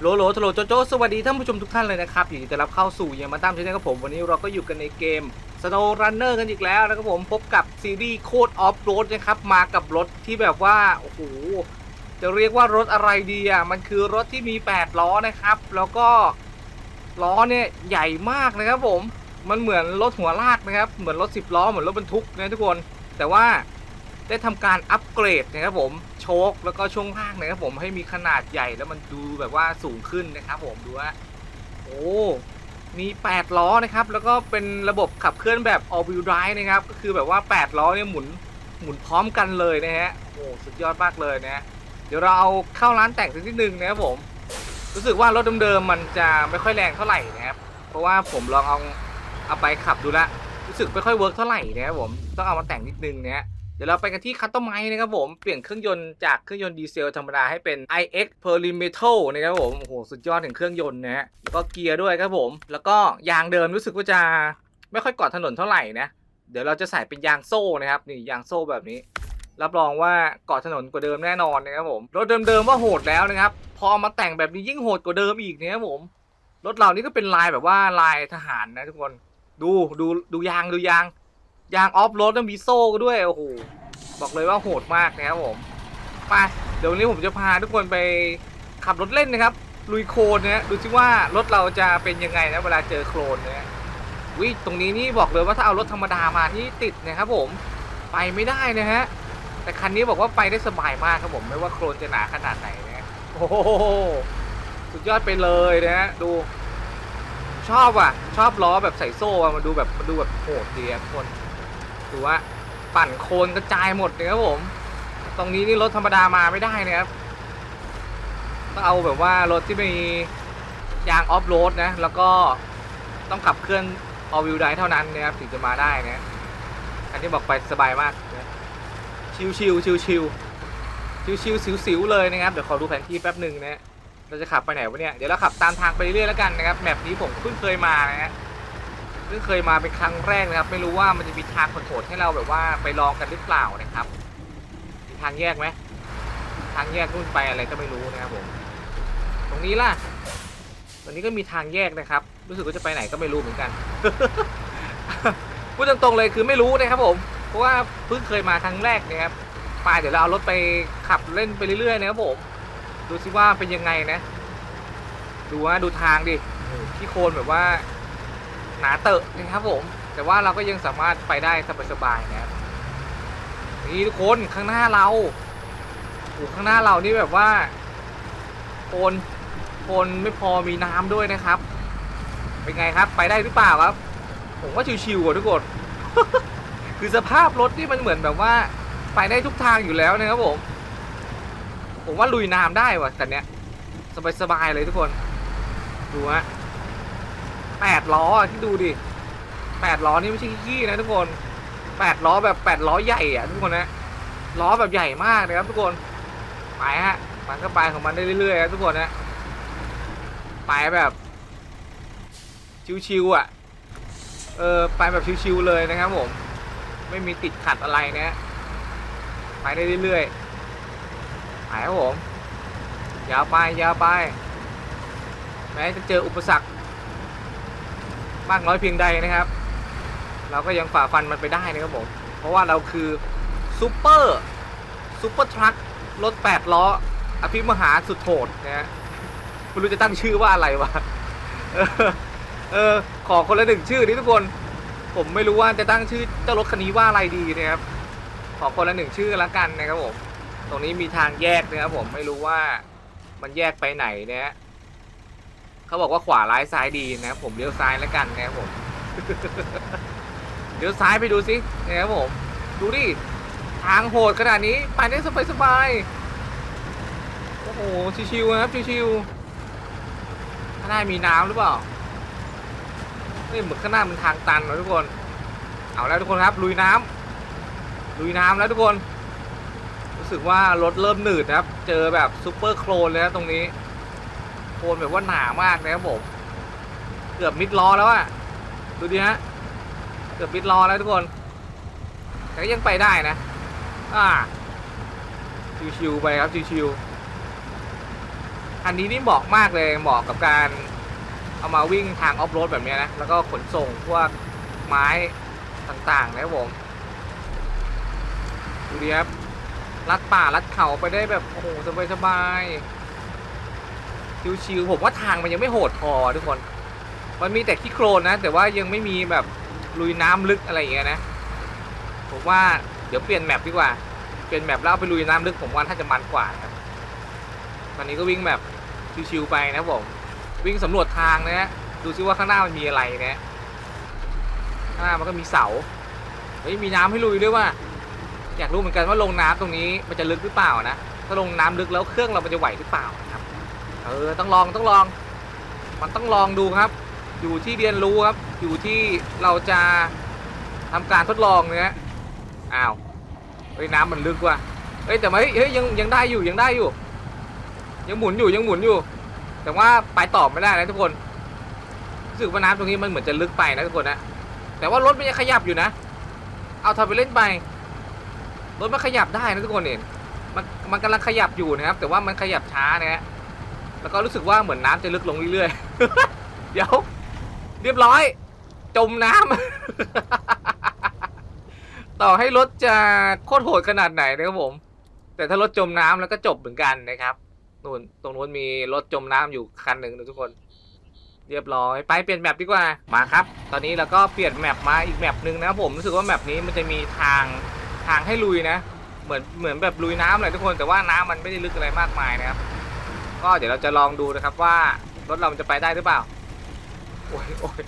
โหลโหลโหลโจโจสวัสดีท่านผู้ชมทุกท่านเลยนะครับยินดีต้อนรับเข้าสู่ยามาตั้มชาแนลครับผม วันนี้เราก็อยู่กันในเกม Snow Runner กันอีกแล้วนะครับผมพบกับซีรีส์โคดออฟโรดนะครับ มากับรถที่แบบว่า โอ้โห จะเรียกว่ารถอะไรดีอะ มันคือรถที่มี 8 ล้อนะครับ แล้วก็ล้อเนี่ยใหญ่มากนะครับผม มันเหมือนรถหัวลากนะครับ เหมือนรถ 10 ล้อ เหมือนรถบรรทุกนะทุกคน แต่ว่า ได้ทำการอัปเกรดนะครับผมโชคแล้วก็ช่วงล่างนะครับผมให้มีขนาดใหญ่แล้วมันดูแบบว่าสูงขึ้นนะครับผมดูว่าโอ้มี 8 ล้อนะครับ แล้วก็เป็นระบบขับเคลื่อนแบบ all wheel drive นะครับ ก็คือแบบว่า 8 ล้อเนี่ยหมุนหมุนพร้อมกันเลยนะฮะโอ้สุดยอดมากเลยนะฮะเดี๋ยวเราเอาเข้าร้านแต่งสักนิดนึงนะครับผมรู้สึกว่ารถเดิมๆมันจะไม่ค่อยแรงเท่าไหร่นะครับเพราะว่าผมลองเอาเอาไปขับดูละรู้สึกไม่ค่อยเวิร์กเท่าไหร่นะครับผมต้องเอามาแต่งนิดนึงนะฮะ เดี๋ยวเราไปกันที่คัตเตอร์ไมนะครับผม เปลี่ยนเครื่องยนต์จากเครื่องยนต์ดีเซลธรรมดาให้เป็น iX Perimetal นะครับผม โอ้โห สุดยอดถึงเครื่องยนต์นะฮะแล้วก็เกียร์ด้วยครับผม แล้วก็ยางเดิมรู้สึกว่าจะไม่ค่อยกาะถนนเท่าไหร่นะ เดี๋ยวเราจะใส่เป็นยางโซ่นะครับ นี่ยางโซ่แบบนี้ รับรองว่าเกาะถนนกว่าเดิมแน่นอนนะครับผม รถเดิมๆว่าโหดแล้วนะครับ พอมาแต่งแบบนี้ยิ่งโหดกว่าเดิมอีกนะครับผม รถเรานี่ก็เป็นลายแบบว่าลายทหารนะทุกคน ดูดูดูยางดูยาง ยางออฟโรดต้องมีโซ่ก็ด้วย โอ้โห บอกเลยว่าโหดมากนะครับผมไปเดี๋ยววันนี้ผมจะพาทุกคนไปขับรถเล่นนะครับ ลุยโคลนนะดูซิว่ารถเราจะเป็นยังไงนะเวลาเจอโคลนนะวิตรงนี้นี่บอกเลยว่าถ้าเอารถธรรมดามานี่ติดนะครับผมไปไม่ได้นะฮะแต่คันนี้บอกว่าไปได้สบายมากครับผมไม่ว่าโคลนจะหนาขนาดไหนนะโอ้โหสุดยอดไปเลยนะฮะดู ชอบอะ ชอบล้อแบบใส่โซ่อะมันดูแบบมันดูแบบโหดดีอะคน ดูว่าปั่นโคลนกระจายหมดเลยครับผม ตรงนี้นี่รถธรรมดามาไม่ได้นะครับต้องเอาแบบว่ารถที่มียางออฟโรดนะ แล้วก็ต้องขับเคลื่อนออวิวได้เท่านั้นนะครับถึงจะมาได้นะอันนี้บอกไปสบายมากนะชิวชิวชิวชิวชิวชิวสิวสิวๆเลยนะครับเดี๋ยวขอดูแผนที่แป๊บหนึ่งนะเราจะขับไปไหนวะเนี่ยเดี๋ยวเราขับตามทางไปเรื่อยๆแล้วกันนะครับแมปนี้ผมเพิ่งเคยมานะฮะ เพิ่งเคยมาเป็นครั้งแรกนะครับ ไม่รู้ว่ามันจะมีทางโหดให้เราแบบว่าไปลองกันหรือเปล่านะครับมีทางแยกไหมทางแยกนู่นไปอะไรก็ไม่รู้นะครับผมตรงนี้ล่ะตรงนี้ก็มีทางแยกนะครับ รู้สึกว่าจะไปไหนก็ไม่รู้เหมือนกันพูดตรงๆเลยคือไม่รู้นะครับผมเพราะว่าเพิ่งเคยมาครั้งแรกนะครับไปเดี๋ยวเราเอารถไปขับเล่นไปเรื่อยๆนะครับผมดูสิว่าเป็นยังไงนะ ดูว่าดูทางดิโอ้โหที่โคลนแบบว่า หนาเตอะนะครับผม แต่ว่าเราก็ยังสามารถไปได้สบายๆนะครับนี่ทุกคนข้างหน้าเราโอ้ข้างหน้าเรานี่แบบว่าโคนโคนไม่พอมีน้ำด้วยนะครับ เป็นไงครับ ไปได้หรือเปล่าครับ ผมว่าชิวๆอะทุกคนคือสภาพรถนี่มันเหมือนแบบว่า ไปได้ทุกทางอยู่แล้วนะครับผม ผมว่าลุยน้ำได้ว่ะแต่เนี้ยสบายๆเลยทุกคน ดูฮะ แปดล้ออะที่ดูดิแปดล้อนี่ไม่ใช่ขี้นะทุกคนแปดล้อแบบแปดล้อใหญ่อะทุกคนนะล้อแบบใหญ่มากนะครับทุกคนไปฮะมันก็ไปของมันได้เรื่อยๆนะทุกคนนะไปแบบชิวๆอะเออไปแบบชิวๆเลยนะครับผมไม่มีติดขัดอะไรนะไปได้เรื่อยๆไปครับผมยาวไปยาวไปแม้จะเจออุปสรรค มากน้อยเพียงใดนะครับ เราก็ยังฝ่าฟันมันไปได้นะครับผม เพราะว่าเราคือซูเปอร์ซูเปอร์ทรัครถ 8 ล้อ อภิมหาสุดโหดนะฮะไม่รู้จะตั้งชื่อว่าอะไรวะเออเออขอคนละหนึ่งชื่อนี้ทุกคน ผมไม่รู้ว่าจะตั้งชื่อเจ้ารถคันนี้ว่าอะไรดีนะครับ ขอคนละหนึ่งชื่อแล้วกันนะครับผม ตรงนี้มีทางแยกนะครับผม ไม่รู้ว่ามันแยกไปไหนนะฮะ เขาบอกว่าขวาร้ายซ้ายดีนะผมเลี้ยวซ้ายแล้วกันนะครับผมเลี้ยวซ้ายไปดูสินะครับผม ดูดิทางโหดขนาดนี้ไปได้สบายสบายโอ้โหชิวๆนะครับชิวๆข้างหน้ามีน้ำหรือเปล่านี่เหมือนข้างหน้ามันทางตันนะทุกคน เอาแล้วทุกคนครับลุยน้ำลุยน้ำแล้วทุกคน รู้สึกว่ารถเริ่มหนืดนะครับ เจอแบบซูเปอร์โคลนเลยนะตรงนี้ โคลนแบบว่าหนามากนะครับผมเกือบมิดล้อแล้วอะดูดิฮะเกือบมิดล้อแล้วทุกคน แต่ก็ยังไปได้นะ อ่าชิวๆไปครับชิวๆคันนี้นี่เหมาะมากเลยเหมาะกับการเอามาวิ่งทางออฟโรดแบบนี้นะ แล้วก็ขนส่งพวกไม้ต่างๆนะครับผมดูดิครับลัดป่าลัดเขาไปได้แบบ โอ้โหสบายๆ ชิวๆผมว่าทางมันยังไม่โหดพอทุกคน มันมีแต่ขี้โคลนนะ แต่ว่ายังไม่มีแบบลุยน้ำลึกอะไรอย่างเงี้ยนะ ผมว่าเดี๋ยวเปลี่ยนแมปดีกว่า เปลี่ยนแมปแล้วเอาไปลุยน้ำลึกผมว่าถ้าจะมันกว่าครับตอนนี้ก็วิ่งแบบชิวๆไปนะผม วิ่งสำรวจทางนะฮะ ดูซิว่าข้างหน้ามันมีอะไรนะ ข้างหน้ามันก็มีเสา เฮ้ยมีน้ำให้ลุยด้วยว่า อยากรู้เหมือนกันว่าลงน้ำตรงนี้มันจะลึกหรือเปล่านะ ถ้าลงน้ำลึกแล้วเครื่องเรามันจะไหวหรือเปล่า เออต้องลองต้องลอง มันต้องลองดูครับ อยู่ที่เรียนรู้ครับ อยู่ที่เราจะทำการทดลองเนี่ยอ้าวเฮ้ยน้ำมันลึกว่ะเฮ้ยแต่ไม่เฮ้ยยังยังได้อยู่ยังได้อยู่ ยังหมุนอยู่ยังหมุนอยู่ แต่ว่าไปต่อไม่ได้นะทุกคนรู้สึกว่าน้ำตรงนี้มันเหมือนจะลึกไปนะทุกคนนะแต่ว่ารถมันยังขยับอยู่นะ เอาทำไปเล่นไปรถมันขยับได้นะทุกคนเห็นมันมันกำลังขยับอยู่นะครับ แต่ว่ามันขยับช้านะฮะ แล้วก็รู้สึกว่าเหมือนน้ำจะลึกลงเรื่อยๆ เดี๋ยว เรียบร้อย จมน้ำ ต่อให้รถจะโคตรโหดขนาดไหนนะครับผม แต่ถ้ารถจมน้ำแล้วก็จบเหมือนกันนะครับนู่นตรงนู้นมีรถจมน้ำอยู่คันหนึ่งนะทุกคน เรียบร้อย ไปเปลี่ยนแมปดีกว่า มาครับ ตอนนี้เราก็เปลี่ยนแมปมาอีกแมปหนึ่งนะครับผม รู้สึกว่าแมปนี้มันจะมีทางทางให้ลุยนะ เหมือนเหมือนแบบลุยน้ำเลยทุกคน แต่ว่าน้ำมันไม่ได้ลึกอะไรมากมายนะครับ ก็เดี๋ยวเราจะลองดูนะครับว่ารถเรามันจะไปได้หรือเปล่า โอ้ยโอ้ย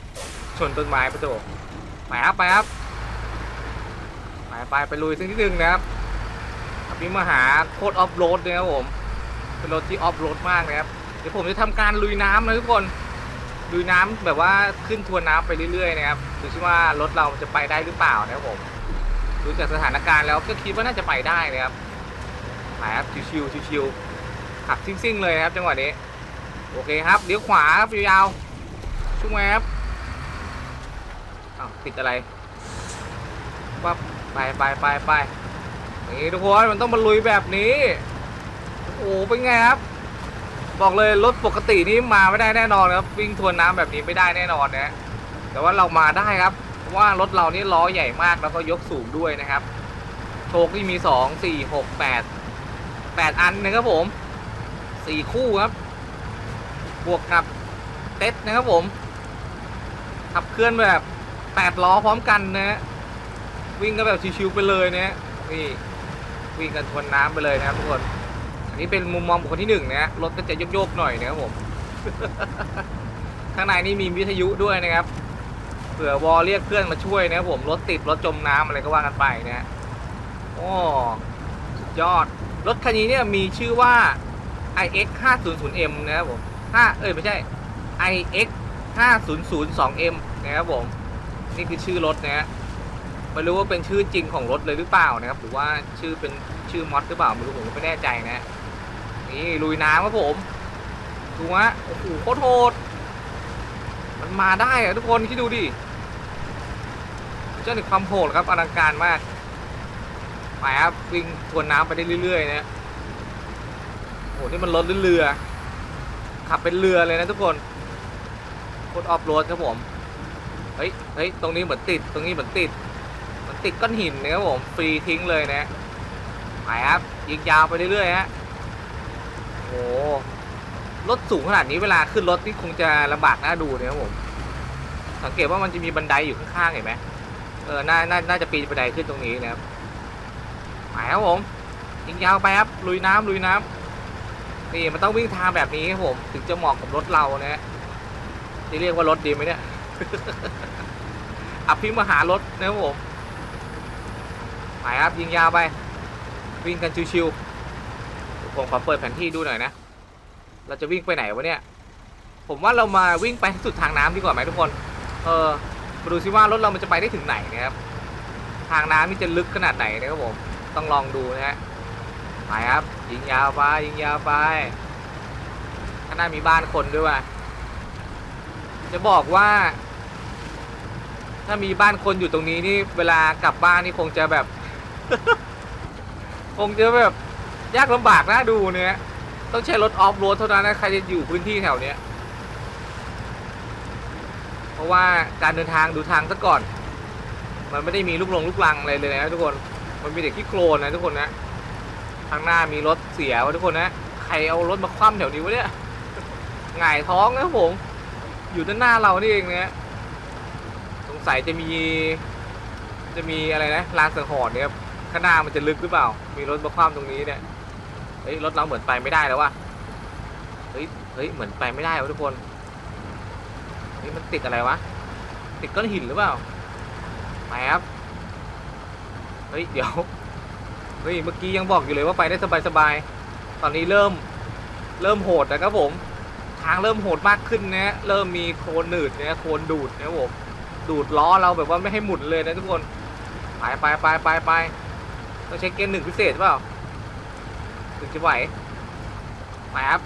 ชนต้นไม้ประตูไปครับไปครับไปไปไปลุยสักนิดนึงนะครับขับนี้มหาโคตรออฟโรดเลยครับผมเป็นรถที่ออฟโรดมากนะครับเดี๋ยวผมจะทำการลุยน้ำนะทุกคนลุยน้ำแบบว่าขึ้นทวนน้ำไปเรื่อยๆนะครับดูซิว่ารถเราจะไปได้หรือเปล่านะครับผมดูจากสถานการณ์แล้วก็คิดว่าน่าจะไปได้นะครับไปครับชิวๆชิวๆ ขับซิ่งๆเลยครับจังหวะนี้ โอเคครับเลี้ยวขวาครับยาวๆช่วงแวบอ้าวติดอะไรปั๊บไปไปไปไปนี่ทุกคนมันต้องมาลุยแบบนี้โอ้โหเป็นไงครับ บอกเลยรถปกตินี่มาไม่ได้แน่นอนครับวิ่งทวนน้ำแบบนี้ไม่ได้แน่นอนนะแต่ว่าเรามาได้ครับเพราะว่ารถเรานี่ล้อใหญ่มากแล้วก็ยกสูงด้วยนะครับ โชคที่มีสองสี่หกแปดแปดอันนะครับผม สี่คู่ครับ บวกกับเต็ดนะครับผม ขับเคลื่อนแบบแปดล้อพร้อมกันนะฮะวิ่งกันแบบชิวๆไปเลยนะฮะนี่วิ่งกันทวนน้ำไปเลยนะครับทุกคน อันนี้เป็นมุมมองบุคคลที่หนึ่งนะฮะรถก็จะโยกๆหน่อยนะครับผม ข้างในนี่มีวิทยุด้วยนะครับ เผื่อวอลเรียกเพื่อนมาช่วยนะครับผมรถติดรถจมน้ำอะไรก็ว่ากันไปนะฮะโอ้สุดยอดรถคันนี้เนี่ยมีชื่อว่า iX 500M นะครับผม5เอ้ยไม่ใช่ iX 5002M นะครับผม นี่คือชื่อรถนะฮะไม่รู้ว่าเป็นชื่อจริงของรถเลยหรือเปล่านะครับ หรือว่าชื่อเป็นชื่อมอดหรือเปล่าไม่รู้ผมก็ไม่แน่ใจนะ นี่ลุยน้ำครับผมดูฮะโอ้โหโคตรโหดมันมาได้อะทุกคนคิดดูดิเจ้าหนึ่งความโหดครับอลังการมากไปครับวิ่งทวนน้ำไปได้เรื่อยๆนะ หนี่มันรถเรือ ขับเป็นเรือเลยนะทุกคนโคตรออฟโรดครับผม เฮ้ย เฮ้ย ตรงนี้เหมือนติด ตรงนี้เหมือนติดมือนติดก้อนหินนะครับผม ฟรีทิ้งเลยนะไปครับยิงยาวไปเรื่อยๆฮะ โอ้โหรถสูงขนาดนี้เวลาขึ้นรถนี่คงจะลำบากน่าดูนะครับผม สังเกตว่ามันจะมีบันไดอยู่ข้างๆเห็นไหมเออน่าน่า น่าจะปีนบันไดขึ้นตรงนี้นะครับไปครับผมยิงยาวไปครับ ลุยน้ำลุยน้ำ นี่มันต้องวิ่งทางแบบนี้ครับผมถึงจะเหมาะกับรถเรานะฮะจะเรียกว่ารถดีไหมเนี่ยอับพิมหารถนะครับผมไปครับยิงยาวไป วิ่งกันชิวๆผมขอเปิดแผนที่ดูหน่อยนะ เราจะวิ่งไปไหนวะเนี่ย ผมว่าเรามาวิ่งไปสุดทางน้ำดีกว่าไหมทุกคน เออมาดูซิว่ารถเรามันจะไปได้ถึงไหนนะครับ ทางน้ำนี่จะลึกขนาดไหนนะครับผม ต้องลองดูนะฮะ ไปครับ ยิงยาวไปยิงยาวไปข้างหน้ามีบ้านคนด้วยว่ะจะบอกว่า ถ้ามีบ้านคนอยู่ตรงนี้นี่เวลากลับบ้านนี่คงจะแบบ คงจะแบบยากลำบากนะดูเนี่ยต้องใช้รถออฟโรดเท่านั้นนะใครจะอยู่พื้นที่แถวเนี้ยเพราะว่าการเดินทางดูทางซะก่อน มันไม่ได้มีลูกลงลูกลังอะไรเลยนะทุกคน มันมีแต่ขี้โคลนนะทุกคนนะ ทางหน้ามีรถเสียวะทุกคนนะ ใครเอารถมาคว่ำแถวนี้วะเนี่ยหงายท้องนะผม อยู่ด้านหน้าเรานี่เองนะสงสัยจะมี จะมีอะไรนะลานสังหรณ์เนี่ยครับข้างหน้ามันจะลึกหรือเปล่า มีรถมาคว่ำตรงนี้เนี่ย เฮ้ยรถเราเหมือนไปไม่ได้แล้ววะเฮ้ย เฮ้ย เหมือนไปไม่ได้วะทุกคนเฮ้ยมันติดอะไรวะ ติดก้อนหินหรือเปล่าไปครับ เฮ้ย เดี๋ยว เฮ้ย เมื่อกี้ยังบอกอยู่เลยว่าไปได้สบายๆ ตอนนี้เริ่มเริ่มโหดนะครับผม ทางเริ่มโหดมากขึ้นนะ เริ่มมีโคลนหนืดนะโคลนดูดนะผม ดูดล้อเราแบบว่าไม่ให้หมุนเลยนะทุกคน ไปไปไปไปไปต้องใช้เกณฑ์หนึ่งพิเศษเปล่า ถึงจะไหว ไปครับ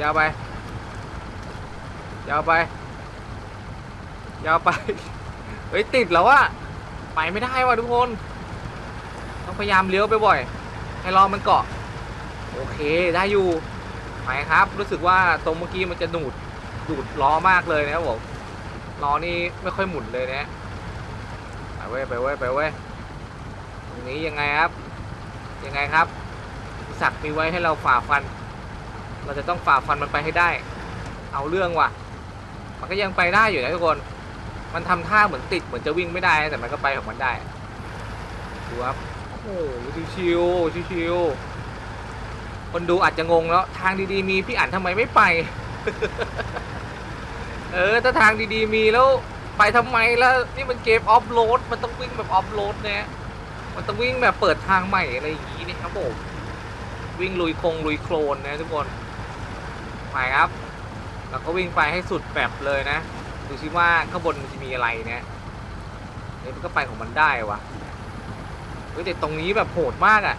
ยาวไป ยาวไป ยาวไป เฮ้ยติดแล้วอะไปไม่ได้ว่ะทุกคน พยายามเลี้ยวไปบ่อย ให้ล้อมันเกาะ โอเคได้อยู่ไปครับ รู้สึกว่าตรงเมื่อกี้มันจะดูดดูดล้อมากเลยนะครับผมล้อนี่ไม่ค่อยหมุนเลยนะไปเว้ยไปเว้ยไปเว้ยตรงนี้ยังไงครับ ยังไงครับสักมีไว้ให้เราฝ่าฟัน เราจะต้องฝ่าฟันมันไปให้ได้ เอาเรื่องว่ะ มันก็ยังไปได้อยู่นะทุกคน มันทำท่าเหมือนติดเหมือนจะวิ่งไม่ได้ แต่มันก็ไปของมันได้ดูครับ โอ้โหชิวๆชิวๆคนดูอาจจะงงแล้ว ทางดีๆมีพี่อั๋นทำไมไม่ไป เออ ถ้าทางดีๆมีแล้วไปทำไมล่ะนี่มันเกมออฟโรดมันต้องวิ่งแบบออฟโรดนะมันต้องวิ่งแบบเปิดทางใหม่อะไรอย่างนี้นะครับผมวิ่งลุยคงลุยโคลนนะทุกคนไปครับแล้วก็วิ่งไปให้สุดแบบเลยนะ ดูซิว่าข้างบนมันจะมีอะไรนะเนี่ยมันก็ไปของมันได้วะ ฮ้ยแต่ตรงนี้แบบโหดมากอะ่ะ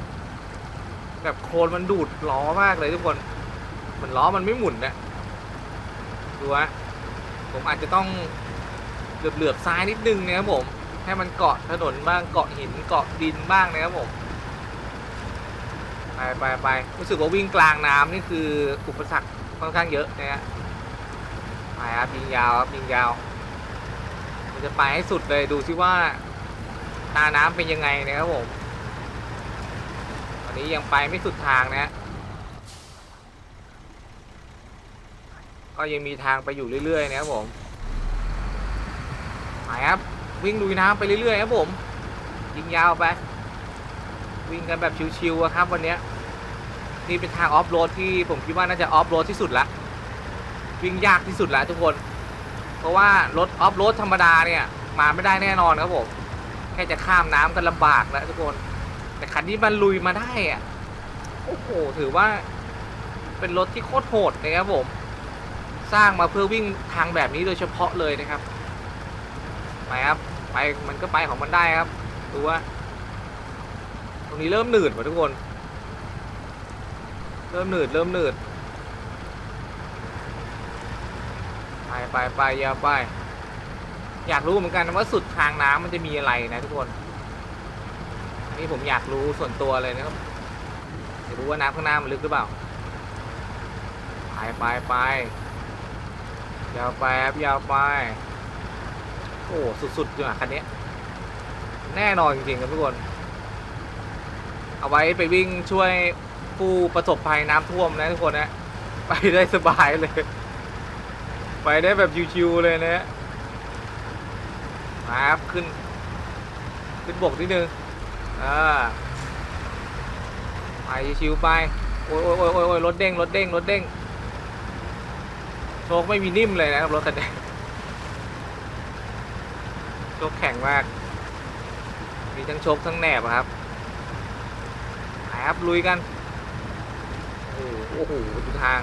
แบบโคลนมันดูดล้อมากเลยทุกคนเหมือนล้อมันไม่หมุนนะดูฮะผมอาจจะต้องเหลือบเหลือบซ้ายนิดนึงนะครับผม ให้มันเกาะถนนบ้างเกาะหินเกาะดินบ้างนะครับผมไปไปไปรู้สึกว่าวิ่งกลางน้ำนี่คืออุปสรรคค่อนข้างเยอะนะฮะไปครับยิงยาวครับยิงยาว มันจะไปให้สุดเลยดูซิว่า ตาน้ำเป็นยังไงนะครับผมตอนนี้ยังไปไม่สุดทางนะฮะก็ยังมีทางไปอยู่เรื่อยๆนะครับผมไปครับวิ่งลุยน้ำไปเรื่อยๆครับผม ยิงยาวไป วิ่งกันแบบชิวๆครับวันนี้นี่เป็นทางออฟโรดที่ผมคิดว่าน่าจะออฟโรดที่สุดละวิ่งยากที่สุดละทุกคน เพราะว่ารถออฟโรดธรรมดาเนี่ยมาไม่ได้แน่นอนครับผม ค่จะข้ามน้ำกันลำบากแล้วทุกคน แต่คันนี้มันลุยมาได้อะโอ้โห ถือว่า เป็นรถที่โคตรโหดนะครับผม สร้างมาเพื่อวิ่งทางแบบนี้โดยเฉพาะเลยนะครับ ไปครับ ไปมันก็ไปของมันได้ครับ ดูว่า ตรงนี้เริ่มหนืดว่ะทุกคน เริ่มหนืด เริ่มหนืด ไปไปไปอยาวไป อยากรู้เหมือนกันว่าสุดทางน้ำมันจะมีอะไรนะทุกคนนี่ผมอยากรู้ส่วนตัวเลยนะครับอยากรู้ว่าน้ำข้างหน้ามันลึกหรือเปล่าไปไปไปยาวไปครับยาวไป โอ้สุดๆจังอะคันนี้แน่นอนจริงๆครับทุกคน เอาไว้ไปวิ่งช่วยผู้ประสบภัยน้ำท่วมนะทุกคนนะ ไปได้สบายเลย ไปได้แบบชิวๆเลยนะ มาครับขึ้น ขึ้นบกนิดนึงอ่าไปชิวไป โอ้ยโอ้ยโอ้ยโอ้ยรถเด้งรถเด้งรถเด้งโชคไม่มีนิ่มเลยนะครับรถคันนี้โชคแข็งมาก มีทั้งโชคทั้งแหนบครับไปครับลุยกัน โอ้โหดูทาง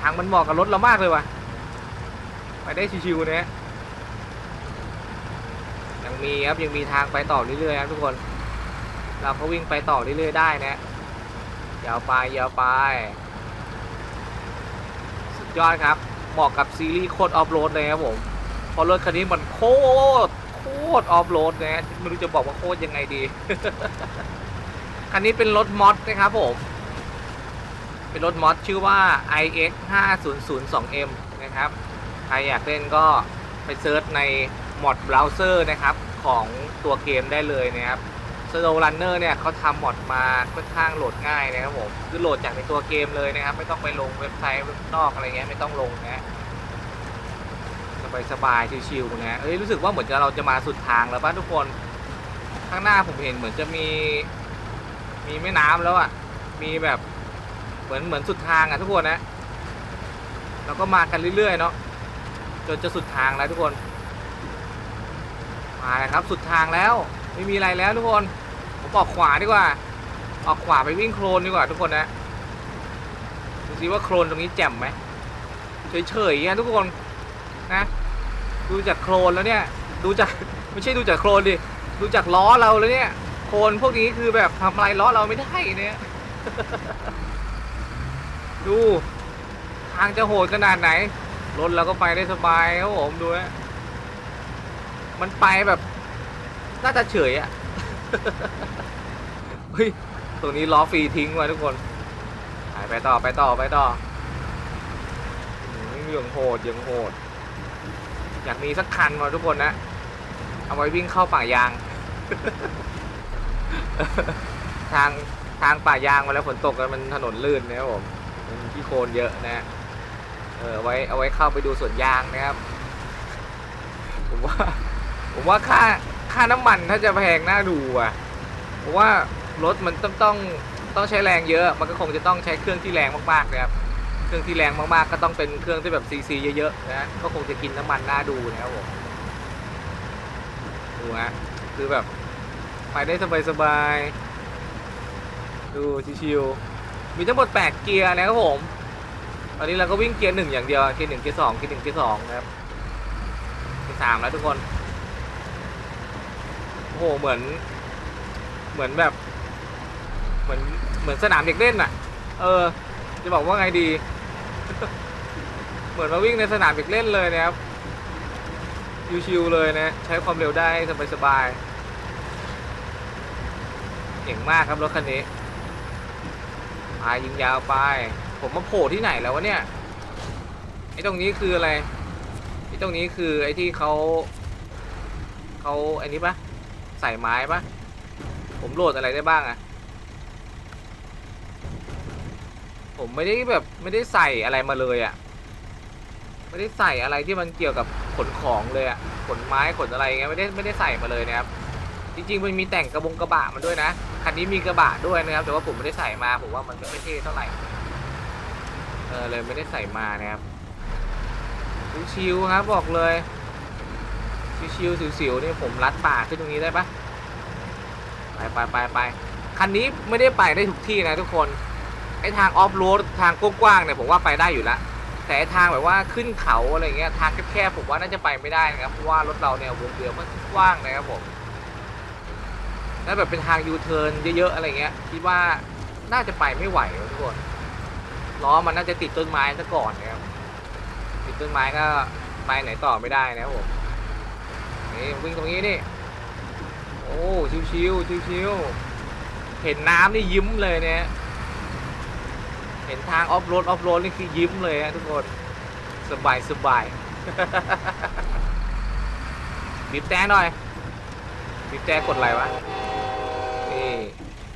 ทางมันเหมาะกับรถเรามากเลยว่ะ ไปได้ชิวๆเนี่ย มีครับยังมีทางไปต่อเรื่อยๆครับทุกคน เราก็วิ่งไปต่อเรื่อยๆได้นะยาวไปยาวไป สุดยอดครับเหมาะกับซีรีส์โคตรออฟโรดเลยครับผมเพราะรถคันนี้มันโคตรโคตรออฟโรดนะไม่รู้จะบอกว่าโคตรยังไงดี คันนี้เป็นรถมอดนะครับผม เป็นรถมอสชื่อว่า iX 5002M นะครับ ใครอยากเล่นก็ไปเซิร์ชในมอดเบราว์เซอร์นะครับ ของตัวเกมได้เลยนะครับ Snow Runner เนี่ยเขาทำมอดมาค่อนข้างโหลดง่ายนะครับผมคือโหลดจากในตัวเกมเลยนะครับ ไม่ต้องไปลงเว็บไซต์นอกอะไรเงี้ยไม่ต้องลงนะสบายสบายๆชิวๆนะเอ้ยรู้สึกว่าเหมือนจะเราจะมาสุดทางแล้วป่ะทุกคนข้างหน้าผมเห็นเหมือนจะมี มีแม่น้ำแล้วอะ มีแบบเหมือนเหมือนสุดทางอะทุกคนนะ แล้วก็มากันเรื่อยๆเนาะจนจะสุดทางแล้วทุกคน มาแล้วครับ สุดทางแล้วไม่มีอะไรแล้วทุกคนผมออกขวาดีกว่า ออกขวาไปวิ่งโคลนดีกว่าทุกคนนะดูสิว่าโคลนตรงนี้แจ่มไหมเฉยๆอะทุกคนนะ ดูจากโคลนแล้วเนี่ย ดูจากไม่ใช่ดูจากโคลนดิดูจากล้อเราแล้วเนี่ยโคลนพวกนี้คือแบบทำอะไรล้อเราไม่ได้เนี่ยดูทางจะโหดขนาดไหนรถเราก็ไปได้สบายครับผมดูนะ มันไปแบบน่าจะเฉยอะเฮ้ย ตรงนี้ล้อฟรีทิ้งไว้ทุกคน ไปต่อไปต่อไปต่อยังโหดยังโหด อยากมีสักคันมาทุกคนนะ เอาไว้วิ่งเข้าป่ายาง ทางทางป่ายางมาแล้วฝนตกแล้วมันถนนลื่นนะครับผมมันที่โคลนเยอะนะเออเอาไว้เอาไว้เข้าไปดูสวนยางนะครับ ผมว่า ผมว่าค่าค่าน้ำมันถ้าจะแพงน่าดูอะผมว่ารถมันต้องต้องต้องใช้แรงเยอะ มันก็คงจะต้องใช้เครื่องที่แรงมากๆนะครับ เครื่องที่แรงมากๆ ก็ต้องเป็นเครื่องที่แบบซีซีเยอะๆนะก็คงจะกินน้ำมันน่าดูนะครับผมดูฮะคือแบบไปได้สบายๆดูชิวๆมีทั้งหมด 8 เกียร์นะครับผมตอนนี้เราก็วิ่งเกียร์หนึ่งอย่างเดียว เกียร์หนึ่งเกียร์สองเกียร์หนึ่งเกียร์สองนะครับ เกียร์สามแล้วทุกคน โอ้โหเหมือน เหมือนแบบ เหมือนเหมือนสนามเด็กเล่นอะ เออ จะบอกว่าไงดี เหมือนมาวิ่งในสนามเด็กเล่นเลยนะครับชิวๆเลยนะ ใช้ความเร็วได้สบายๆเก่งมากครับรถคันนี้พายิงยาวไป ผมมาโผล่ที่ไหนแล้ววะเนี่ยไอ้ตรงนี้คืออะไรไอ้ตรงนี้คือไอ้ที่เขาเขาไอ้นี้ปะ ใส่ไม้ปะผมโหลดอะไรได้บ้างอะผมไม่ได้แบบไม่ได้ใส่อะไรมาเลยอะไม่ได้ใส่อะไรที่มันเกี่ยวกับขนของเลยอะขนไม้ขนอะไรเงี้ยไม่ได้ไม่ได้ใส่มาเลยนะครับจริงๆมันมีแต่งกระบงกระบะมาด้วยนะคันนี้มีกระบะด้วยนะครับ แต่ว่าผมไม่ได้ใส่มาผมว่ามันก็ไม่เท่เท่าไหร่เออเลยไม่ได้ใส่มานะครับชิวๆครับบอกเลย ชิวๆสิวๆนี่ผมลัดป่าขึ้นตรงนี้ได้ปะไปไปไปไปคันนี้ไม่ได้ไปได้ทุกที่นะทุกคนไอทางออฟโรดทางกว้างๆเนี่ยผมว่าไปได้อยู่แล้วแต่ไอทางแบบว่าขึ้นเขาอะไรเงี้ยทางแคบๆผมว่าน่าจะไปไม่ได้นะครับเพราะว่ารถเราเนี่ยวงเดียวมันกว้างนะครับผมแล้วแบบเป็นทางยูเทิร์นเยอะๆอะไรเงี้ยคิดว่าน่าจะไปไม่ไหวนะทุกคนล้อมันน่าจะติดต้นไม้ซะก่อนนะครับติดต้นไม้ก็ไปไหนต่อไม่ได้นะครับผม นี่วิ่งตรงนี้นี่โอ้ชิวๆชิวๆเห็นน้ำนี่ยิ้มเลยเนี่ยเห็นทางออฟโรดออฟโรดนี่คือยิ้มเลยฮะทุกคนสบายสบายบีบแต่หน่อยบีบแต่กดอะไรวะนี่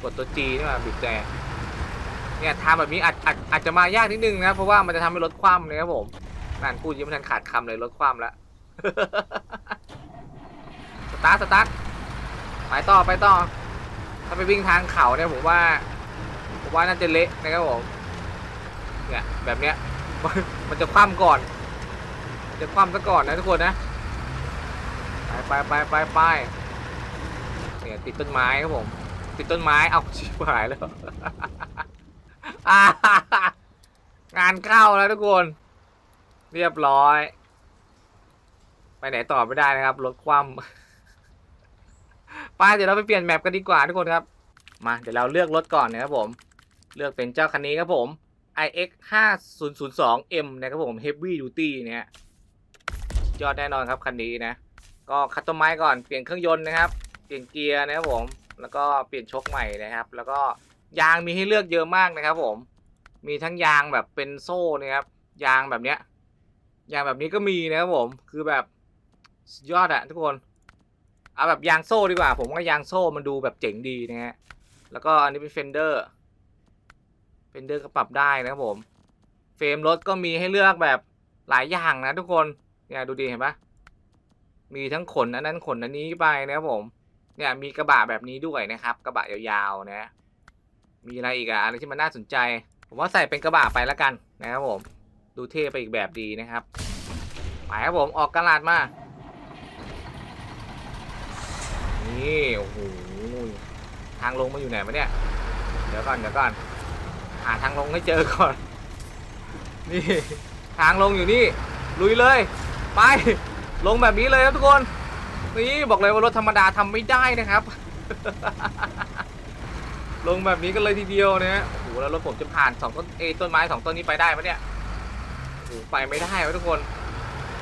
กดตัวจีนี่มาบีบแต่เนี่ยทำแบบนี้อาจอาจอาจจะมายากนิดนึงนะเพราะว่ามันจะทำให้รถคว่ำนะครับผมนั่นพูดยังไม่ทันขาดคำเลยรถคว่ำแล้ว ตาร์ทสตาร์ทไปต่อไปต่อ ถ้าไปวิ่งทางเขาเนี่ยผมว่า ผมว่าน่าจะเละนะครับผมเนี่ยแบบเนี้ยมันจะคว่ำก่อน จะคว่ำซะก่อนนะทุกคนนะไปไปไปไปไปเนี่ยติดต้นไม้ครับผม ติดต้นไม้เอาชิบหายแล้วงานเข้าแล้วทุกคน เรียบร้อย ไปไหนต่อไม่ได้นะครับรถคว่ำ ไปเดี๋ยวเราไปเปลี่ยนแมปกันดีกว่าทุกคนครับ มาเดี๋ยวเราเลือกรถก่อนนะครับผม เลือกเป็นเจ้าคันนี้ครับผม iX 5002M นะครับผม Heavy Duty เนี่ยยอดแน่นอนครับคันนี้นะ ก็คัดต้นไม้ก่อนเปลี่ยนเครื่องยนต์นะครับ เปลี่ยนเกียร์นะครับผม แล้วก็เปลี่ยนชคใหม่นะครับ แล้วก็ยางมีให้เลือกเยอะมากนะครับผม มีทั้งยางแบบเป็นโซ่นะครับ ยางแบบเนี้ย ยางแบบนี้ก็มีนะครับผม คือแบบยอดอะทุกคน เอาแบบยางโซ่ดีกว่า ผมว่ายางโซ่มันดูแบบเจ๋งดีนะฮะ แล้วก็อันนี้เป็นเฟนเดอร์ เฟนเดอร์ก็ปรับได้นะครับผม เฟรมรถก็มีให้เลือกแบบหลายอย่างนะทุกคน เนี่ยดูดีเห็นปะมีทั้งขนอันนั้นขนอันนี้ไปนะครับผม เนี่ยมีกระบะแบบนี้ด้วยนะครับ กระบะยาวๆนะ มีอะไรอีกอะอะไรที่มันน่าสนใจ ผมว่าใส่เป็นกระบะไปแล้วกันนะครับผม ดูเท่ไปอีกแบบดีนะครับ ไปครับผมออกกระลาดมา นี่โอ้โหทางลงมาอยู่ไหนมาเนี่ย เดี๋ยวก่อนเดี๋ยวก่อนหาทางลงให้เจอก่อน นี่ทางลงอยู่นี่ ลุยเลย ไปลงแบบนี้เลยครับทุกคน นี่บอกเลยว่ารถธรรมดาทำไม่ได้นะครับ ลงแบบนี้กันเลยทีเดียวนะฮะโอ้โหแล้วรถผมจะผ่านสองต้นเอต้นไม้สองต้นนี้ไปได้ปะเนี่ยโอ้โหไปไม่ได้วะทุกคน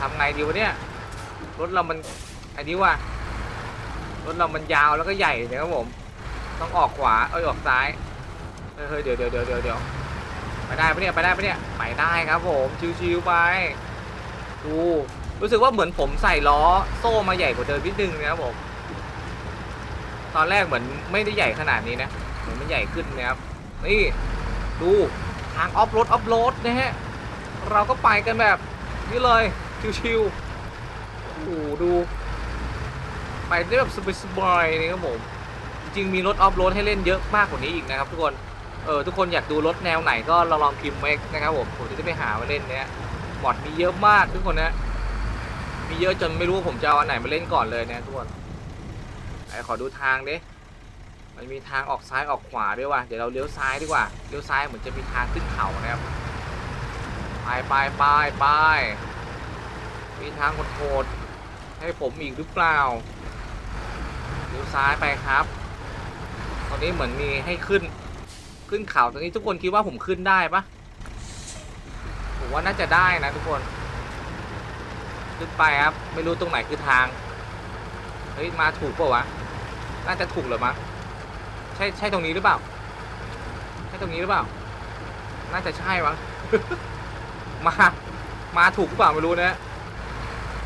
ทำไงดีวะเนี่ยรถเรามันอันนี้ว่ะ รถเรามันยาวแล้วก็ใหญ่นะครับผม ต้องออกขวา เอ้ยออกซ้าย เฮ้ยเดี๋ยวเดี๋ยวเดี๋ยวเดี๋ยวเดี๋ยวไปได้ปะเนี่ยไปได้ปะเนี่ยไปได้ครับผมชิวๆไปดูรู้สึกว่าเหมือนผมใส่ล้อโซ่มาใหญ่กว่าเดิมนิดนึงนะครับผมตอนแรกเหมือนไม่ได้ใหญ่ขนาดนี้นะเหมือนมันใหญ่ขึ้นนะครับนี่ดูทางออฟโรดออฟโรดนะฮะเราก็ไปกันแบบนี้เลยชิวๆโอ้ดู ไปได้แบบสบายๆนี่ครับผม จริงๆมีรถออฟโรดให้เล่นเยอะมากกว่านี้อีกนะครับ ทุกคนเออทุกคนอยากดูรถแนวไหนก็ลองลองพิมพ์ไว้นะครับผมผมจะได้ไปหามาเล่นเนี่ยมอดมีเยอะมากทุกคนนะมีเยอะจนไม่รู้ว่าผมจะเอาอันไหนมาเล่นก่อนเลยนะทุกคนไอขอดูทางดิมันมีทางออกซ้ายออกขวาด้วยว่ะเดี๋ยวเราเลี้ยวซ้ายดีกว่าเลี้ยวซ้ายเหมือนจะมีทางขึ้นเขานะครับไปไปไปไปมีทางโหดๆให้ผมอีกหรือเปล่า ลี้ยวซ้ายไปครับ ตอนนี้เหมือนมีให้ขึ้น ขึ้นเขาตรงนี้ทุกคนคิดว่าผมขึ้นได้ปะผมว่าน่าจะได้นะทุกคน ขึ้นไปครับ ไม่รู้ตรงไหนคือทาง เฮ้ย มาถูกเปล่าวะ น่าจะถูกหรือมั้งใช่ใช่ตรงนี้หรือเปล่า ใช่ตรงนี้หรือเปล่า น่าจะใช่มั้งมา มาถูกหรือเปล่าไม่รู้นะ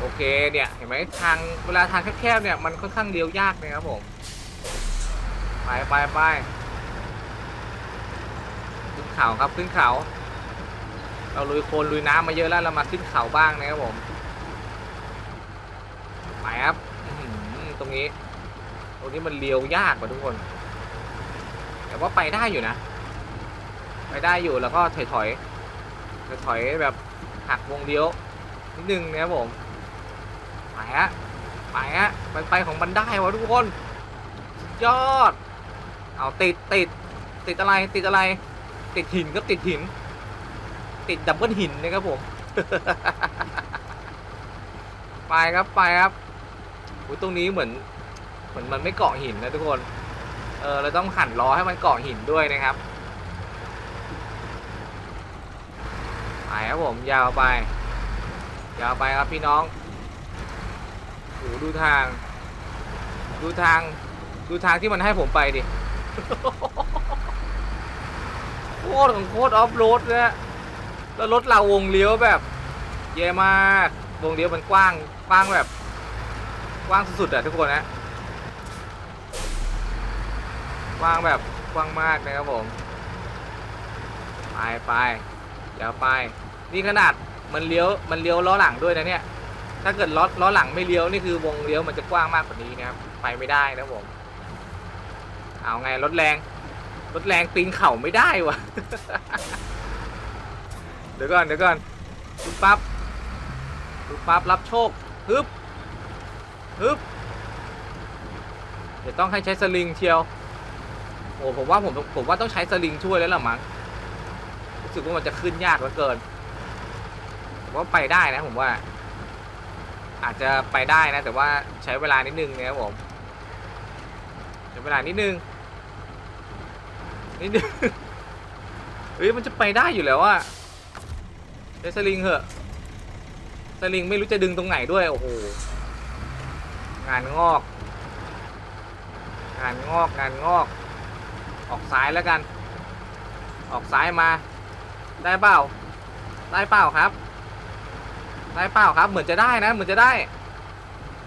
โอเคเนี่ยเห็นไหมทางเวลาทางแคบๆเนี่ยมันค่อนข้างเลี้ยวยากนะครับผมไปไปไปขึ้นเขาครับขึ้นเขา เราลุยโคลนลุยน้ำมาเยอะแล้วเรามาขึ้นเขาบ้างนะครับผมไปครับตรงนี้ ตรงนี้มันเลี้ยวยากกว่าทุกคน แต่ว่าไปได้อยู่นะ ไปได้อยู่แล้วก็ถอยถอยถอยถอยแบบหักวงเลี้ยวนิดนึงนะครับผม ไปฮะไปฮะไปไปของมันได้วะทุกคนยอด เอาติดติดติดอะไรติดอะไร ติดหินก็ติดหิน ติดดับเบิลหินนะครับผม ไปครับไปครับอุ๊ยตรงนี้เหมือนเหมือนมันไม่เกาะหินนะทุกคน เออเราต้องหันล้อให้มันเกาะหินด้วยนะครับไปครับผมยาวไป ยาวไปครับพี่น้อง โหดูทาง ดูทาง ดูทางที่มันให้ผมไปดิ โคตรของโคตรออฟโรดเลยอะแล้วรถเราวงเลี้ยวแบบแย่มากวงเลี้ยวมันกว้างกว้างแบบ กว้างสุดๆอะทุกคนนะกว้างแบบกว้างมากนะครับผม ไปไปเดี๋ยวไป นี่ขนาดมันเลี้ยวมันเลี้ยวล้อหลังด้วยนะเนี่ย ถ้าเกิดล้อล้อหลังไม่เลี้ยวนี่คือวงเลี้ยวมันจะกว้างมากกว่านี้นะครับไปไม่ได้นะผม เอาไงรถแรงรถแรงปีนเข่าไม่ได้วะเดี๋ยวก่อนเดี๋ยวก่อนปุ๊บปั๊บปุ๊บปั๊บรับโชคฮึบฮึบเดี๋ยวต้องให้ใช้สลิงเชียวโอ้ผมว่าผมผมว่าต้องใช้สลิงช่วยแล้วล่ะมั้งรู้สึกว่ามันจะขึ้นยากเหลือเกินผมว่าไปได้นะผมว่า อาจจะไปได้นะ แต่ว่าใช้เวลานิดนึงนะครับผมใช้เวลานิดนึงนิดนึงเฮ้ยมันจะไปได้อยู่แล้วอะใช้สลิงเหอะสลิงไม่รู้จะดึงตรงไหนด้วยโอ้โหงานงอก งานงอกงานงอก ออกซ้ายแล้วกัน ออกซ้ายมา ได้เปล่าได้เปล่าครับ ได้เปล่าครับ เหมือนจะได้นะ เหมือนจะได้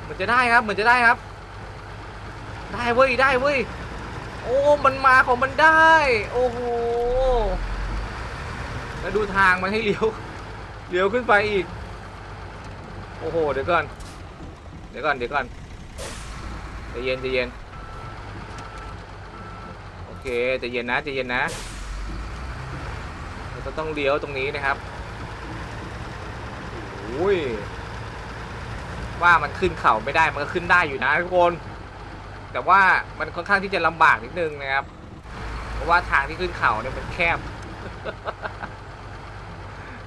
เหมือนจะได้ครับ เหมือนจะได้ครับ ได้เว้ย ได้เว้ย โอ้ มันมาของมันได้ โอ้โห แล้วดูทางมันให้เลี้ยว เลี้ยวขึ้นไปอีก โอ้โห เดี๋ยวก่อน เดี๋ยวก่อน เดี๋ยวก่อนใจเย็นใจเย็น โอเคใจเย็นนะใจเย็นนะ เราต้องเลี้ยวตรงนี้นะครับ ว่ามันขึ้นเขาไม่ได้มันก็ขึ้นได้อยู่นะทุกคน แต่ว่ามันค่อนข้างที่จะลำบากนิดนึงนะครับ เพราะว่าทางที่ขึ้นเขาเนี่ยมันแคบ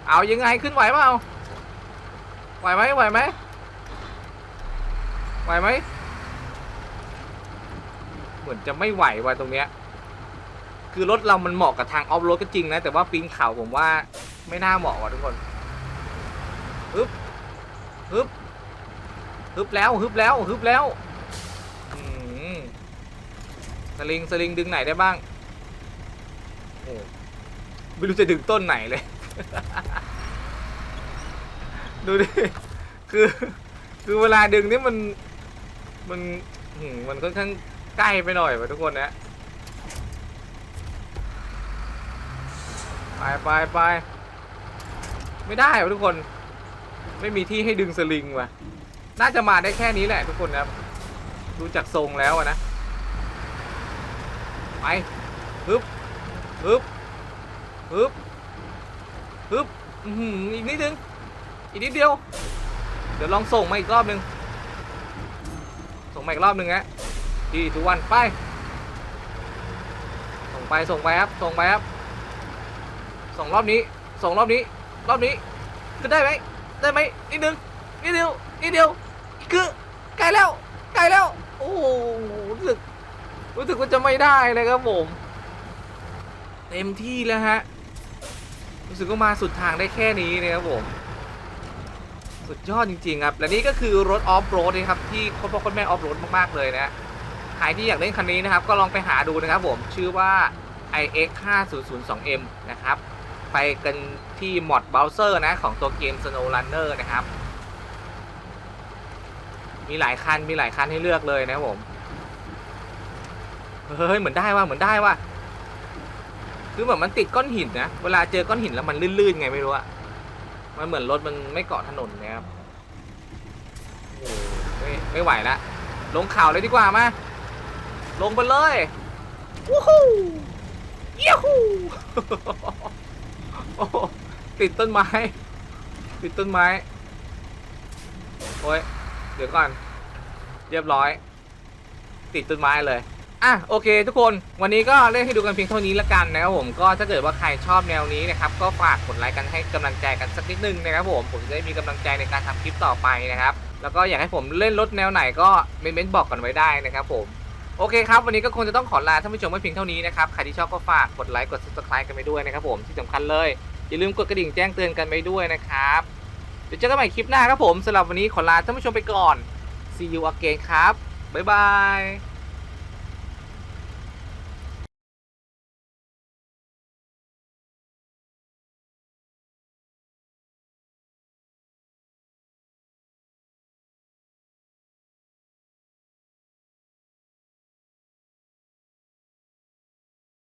เอายังไงขึ้นไหวเปล่าไหวไหมไหวไหมไหวไหมเหมือนจะไม่ไหวว่ะตรงเนี้ย คือรถเรามันเหมาะกับทางออฟโรดก็จริงนะ แต่ว่าปีนเขาผมว่าไม่น่าเหมาะว่ะทุกคน ฮึบฮึบแล้วฮึบแล้วฮึบแล้วสลิงสลิงดึงไหนได้บ้างโอ้ไม่รู้จะดึงต้นไหนเลย ดูดิคือ คือเวลาดึงนี่มันมันมมันค่อนข้างใกล้ไปหน่อยว่ะทุกคนนะไปไปไปไม่ได้ว่ะทุกคน ไม่มีที่ให้ดึงสลิงว่ะ น่าจะมาได้แค่นี้แหละทุกคนครับ ดูจากทรงแล้วนะ ไปฮึบฮึบฮึบฮึบอื้มอีกนิดนึง อีกนิดเดียว เดี๋ยวลองส่งมาอีกรอบนึง ส่งมาอีกรอบนึงฮะดีทุกวันไป ส่งไปส่งไปครับ ส่งไปครับ ส่งรอบนี้ ส่งรอบนี้ รอบนี้ก็ได้ไหม ได้ไหมนิดนึงนิดเดียวนิดเดียวคือใกล้แล้วใกล้แล้ว โอ้โหรู้สึก รู้สึกว่าจะไม่ได้เลยครับผม เต็มที่แล้วฮะ รู้สึกว่ามาสุดทางได้แค่นี้นะครับผม สุดยอดจริงๆครับ และนี่ก็คือรถออฟโรดนะครับ ที่คตรพ่อคตรแม่ออฟโรดมากๆเลยนะใครที่อยากเล่นคันนี้นะครับ ก็ลองไปหาดูนะครับผม ชื่อว่า iX 5002M นะครับ ไปกันที่มอดเบราว์เซอร์นะของตัวเกม Snow Runner นะครับ มีหลายคันมีหลายคันให้เลือกเลยนะผม เฮ้ยเหมือนได้ว่าเหมือนได้ว่าคือแบบมันติดก้อนหินนะ เวลาเจอก้อนหินแล้วมันลื่นๆไงไม่รู้อะมันเหมือนรถมันไม่เกาะถนนนะครับโอ้โหไม่ไม่ไหวละ ลงเขาเลยดีกว่ามา ลงไปเลย วู้ฮู้เยี่ยฮู้ โอ้โหติดต้นไม้ ติดต้นไม้ โอ้ย เดี๋ยวก่อน เรียบร้อย ติดต้นไม้เลย อะโอเค ทุกคน วันนี้ก็เล่นให้ดูกันเพียงเท่านี้ละกันนะครับผม ก็ถ้าเกิดว่าใครชอบแนวนี้นะครับ ก็ฝากกดไลค์กันให้กำลังใจกันสักนิดนึงนะครับผม ผมจะได้มีกำลังใจในการทำคลิปต่อไปนะครับ แล้วก็อยากให้ผมเล่นรถแนวไหนก็เมนต์บอกกันไว้ได้นะครับผมโอเคครับ วันนี้ก็คงจะต้องขอลาท่านผู้ชมไว้เพียงเท่านี้นะครับ ใครที่ชอบก็ฝากกดไลค์ กด subscribe กันไปด้วยนะครับผม ที่สำคัญเลย อย่าลืมกดกระดิ่งแจ้งเตือนกันไปด้วยนะครับ เดี๋ยวเจอกันใหม่คลิปหน้าครับผมสำหรับวันนี้ขอลาท่านผู้ชมไปก่อน see you again ครับบ๊ายบาย